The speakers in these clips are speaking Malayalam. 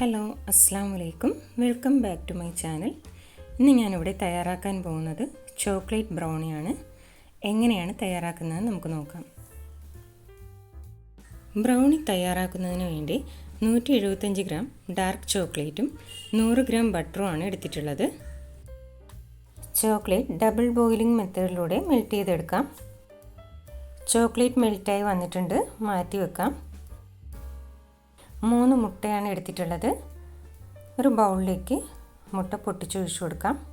ഹലോ അസ്സാം വലൈക്കും welcome back to my channel. ഇന്ന് ഞാനിവിടെ തയ്യാറാക്കാൻ പോകുന്നത് ചോക്ലേറ്റ് ബ്രൗണിയാണ്. എങ്ങനെയാണ് തയ്യാറാക്കുന്നതെന്ന് നമുക്ക് നോക്കാം. ബ്രൗണി തയ്യാറാക്കുന്നതിന് വേണ്ടി നൂറ്റി എഴുപത്തഞ്ച് ഗ്രാം ഡാർക്ക് ചോക്ലേറ്റും നൂറ് ഗ്രാം ബട്ടറുമാണ് എടുത്തിട്ടുള്ളത്. ചോക്ലേറ്റ് ഡബിൾ ബോയിലിംഗ് മെത്തേഡിലൂടെ മെൽറ്റ് ചെയ്തെടുക്കാം. ചോക്ലേറ്റ് മെൽറ്റായി വന്നിട്ടുണ്ട്. മാറ്റി വെക്കാം മൂന്ന് മുട്ടയാണ് എടുത്തിട്ടുള്ളത്. ഒരു ബൗളിലേക്ക് മുട്ട പൊട്ടിച്ചൊഴിച്ചു കൊടുക്കാം.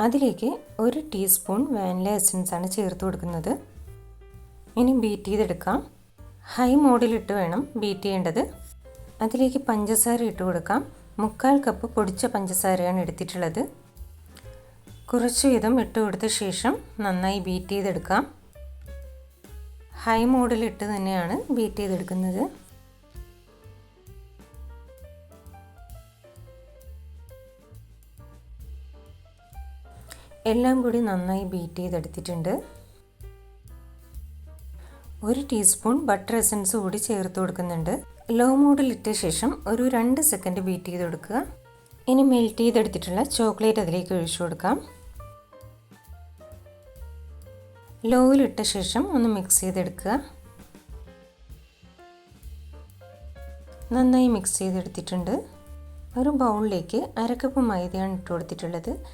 അതിലേക്ക് ഒരു ടീസ്പൂൺ വാനില എസൻസ് ആണ് ചേർത്ത് കൊടുക്കുന്നത്. ഇനി ബീറ്റ് ചെയ്തെടുക്കാം. ഹൈ മോഡിലിട്ട് വേണം ബീറ്റ് ചെയ്യേണ്ടത്. അതിലേക്ക് പഞ്ചസാര ഇട്ട് കൊടുക്കാം. മുക്കാൽ കപ്പ് പൊടിച്ച പഞ്ചസാരയാണ് എടുത്തിട്ടുള്ളത്. കുറച്ച് വീതം ഇട്ട് കൊടുത്ത ശേഷം നന്നായി ബീറ്റ് ചെയ്തെടുക്കാം. ഹൈ മോഡിലിട്ട് തന്നെയാണ് ബീറ്റ് ചെയ്തെടുക്കുന്നത്. എല്ലാം കൂടി നന്നായി ബീറ്റ് ചെയ്തെടുത്തിട്ടുണ്ട്. ഒരു ടീസ്പൂൺ ബട്ടർ എസൻസ് കൂടി ചേർത്ത് കൊടുക്കുന്നുണ്ട്. ലോ മോഡിലിട്ട ശേഷം ഒരു രണ്ട് സെക്കൻഡ് ബീറ്റ് ചെയ്ത് കൊടുക്കുക ഇനി മെൽറ്റ് ചെയ്തെടുത്തിട്ടുള്ള ചോക്ലേറ്റ് അതിലേക്ക് ഒഴിച്ചു കൊടുക്കാം. ലോയിലിട്ട ശേഷം ഒന്ന് മിക്സ് ചെയ്തെടുക്കുക. നന്നായി മിക്സ് ചെയ്തെടുത്തിട്ടുണ്ട്. ഒരു ബൗളിലേക്ക് അരക്കപ്പ് മൈദയാണ് ഇട്ട് കൊടുത്തിട്ടുള്ളത്.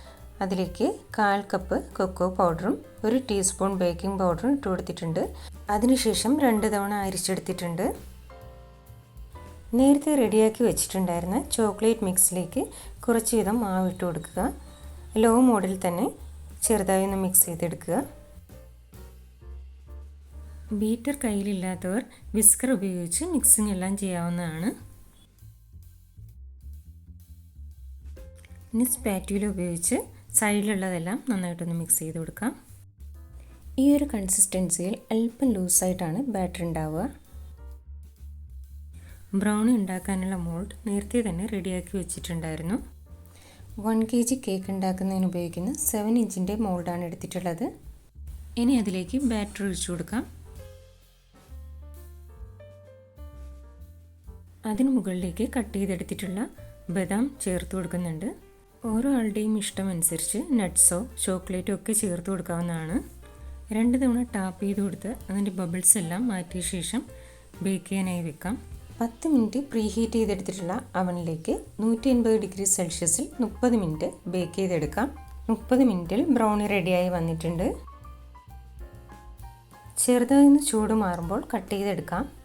അതിലേക്ക് കാൽ കപ്പ് കൊക്കോ പൗഡറും ഒരു ടീസ്പൂൺ ബേക്കിംഗ് പൗഡറും ഇട്ട് കൊടുത്തിട്ടുണ്ട്. അതിനുശേഷം രണ്ട് തവണ അരിച്ചെടുത്തിട്ടുണ്ട്. നേരത്തെ റെഡിയാക്കി വെച്ചിട്ടുണ്ടായിരുന്ന ചോക്ലേറ്റ് മിക്സിലേക്ക് കുറച്ച് വീതം മാവ് കൊടുക്കുക. ലോ മോഡിൽ തന്നെ ചെറുതായി ഒന്ന് മിക്സ് ചെയ്തെടുക്കുക. ബീറ്റർ കയ്യിലില്ലാത്തവർ വിസ്കർ ഉപയോഗിച്ച് മിക്സിംഗ് എല്ലാം ചെയ്യാവുന്നതാണ്. ഇനി സ്പാറ്റ്യൂല ഉപയോഗിച്ച് സൈഡിലുള്ളതെല്ലാം നന്നായിട്ടൊന്ന് മിക്സ് ചെയ്ത് കൊടുക്കാം. ഈ ഒരു കൺസിസ്റ്റൻസിയിൽ അല്പം ലൂസായിട്ടാണ് ബാറ്റർ ഉണ്ടാവുക. ബ്രൗണി ഉണ്ടാക്കാനുള്ള മോൾഡ് നേരത്തെ തന്നെ റെഡിയാക്കി വെച്ചിട്ടുണ്ടായിരുന്നു. വൺ കെ ജി കേക്ക് ഉണ്ടാക്കുന്നതിന് ഉപയോഗിക്കുന്ന സെവൻ ഇഞ്ചിന്റെ മോൾഡാണ് എടുത്തിട്ടുള്ളത്. ഇനി അതിലേക്ക് ബാറ്റർ ഒഴിച്ചു കൊടുക്കാം. അതിന് മുകളിലേക്ക് കട്ട് ചെയ്തെടുത്തിട്ടുള്ള ബദാം ചേർത്ത് കൊടുക്കുന്നുണ്ട്. ഓരോ ആളുടെയും ഇഷ്ടമനുസരിച്ച് നട്ട്സോ ചോക്ലേറ്റോ ഒക്കെ ചേർത്ത് കൊടുക്കാവുന്നതാണ്. രണ്ട് തവണ ടാപ്പ് ചെയ്ത് കൊടുത്ത് അതിന്റെ ബബിൾസ് എല്ലാം മാറ്റിയ ശേഷം ബേക്ക് ചെയ്യാനായി വെക്കാം. പത്ത് മിനിറ്റ് പ്രീ ഹീറ്റ് ചെയ്തെടുത്തിട്ടുള്ള അവനിലേക്ക് നൂറ്റി എൺപത് ഡിഗ്രി സെൽഷ്യസിൽ മുപ്പത് മിനിറ്റ് ബേക്ക് ചെയ്തെടുക്കാം. മുപ്പത് മിനിറ്റിൽ ബ്രൗണി റെഡിയായി വന്നിട്ടുണ്ട്. ചെറുതായി ചൂട് മാറുമ്പോൾ കട്ട് ചെയ്തെടുക്കാം.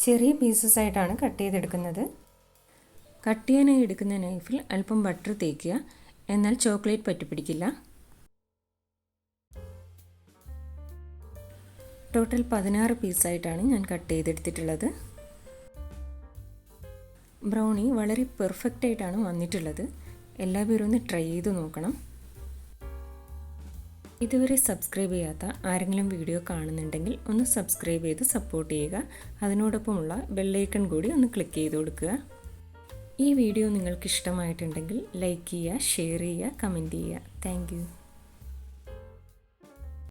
ചെറിയ പീസസ് ആയിട്ടാണ് കട്ട് ചെയ്തെടുക്കുന്നത്. കട്ട് ചെയ്യാനായി എടുക്കുന്ന നൈഫിൽ അല്പം ബട്ടർ തേക്കുക. എന്നാൽ ചോക്ലേറ്റ് പറ്റിപ്പിടിക്കില്ല. ടോട്ടൽ പതിനാറ് പീസായിട്ടാണ് ഞാൻ കട്ട് ചെയ്തെടുത്തിട്ടുള്ളത്. ബ്രൗണി വളരെ പെർഫെക്റ്റ് ആയിട്ടാണ് വന്നിട്ടുള്ളത്. എല്ലാവരും ഒന്ന് ട്രൈ ചെയ്ത് നോക്കണം. ഇതുവരെ സബ്സ്ക്രൈബ് ചെയ്യാത്ത ആരെങ്കിലും വീഡിയോ കാണുന്നുണ്ടെങ്കിൽ ഒന്ന് സബ്സ്ക്രൈബ് ചെയ്ത് സപ്പോർട്ട് ചെയ്യുക. അതിനോടൊപ്പമുള്ള ബെല്ലൈക്കൺ കൂടി ഒന്ന് ക്ലിക്ക് ചെയ്ത് കൊടുക്കുക. ഈ വീഡിയോ നിങ്ങൾക്ക് ഇഷ്ടമായിട്ടുണ്ടെങ്കിൽ ലൈക്ക് ചെയ്യുക ഷെയർ ചെയ്യുക കമന്റ് ചെയ്യുക. താങ്ക്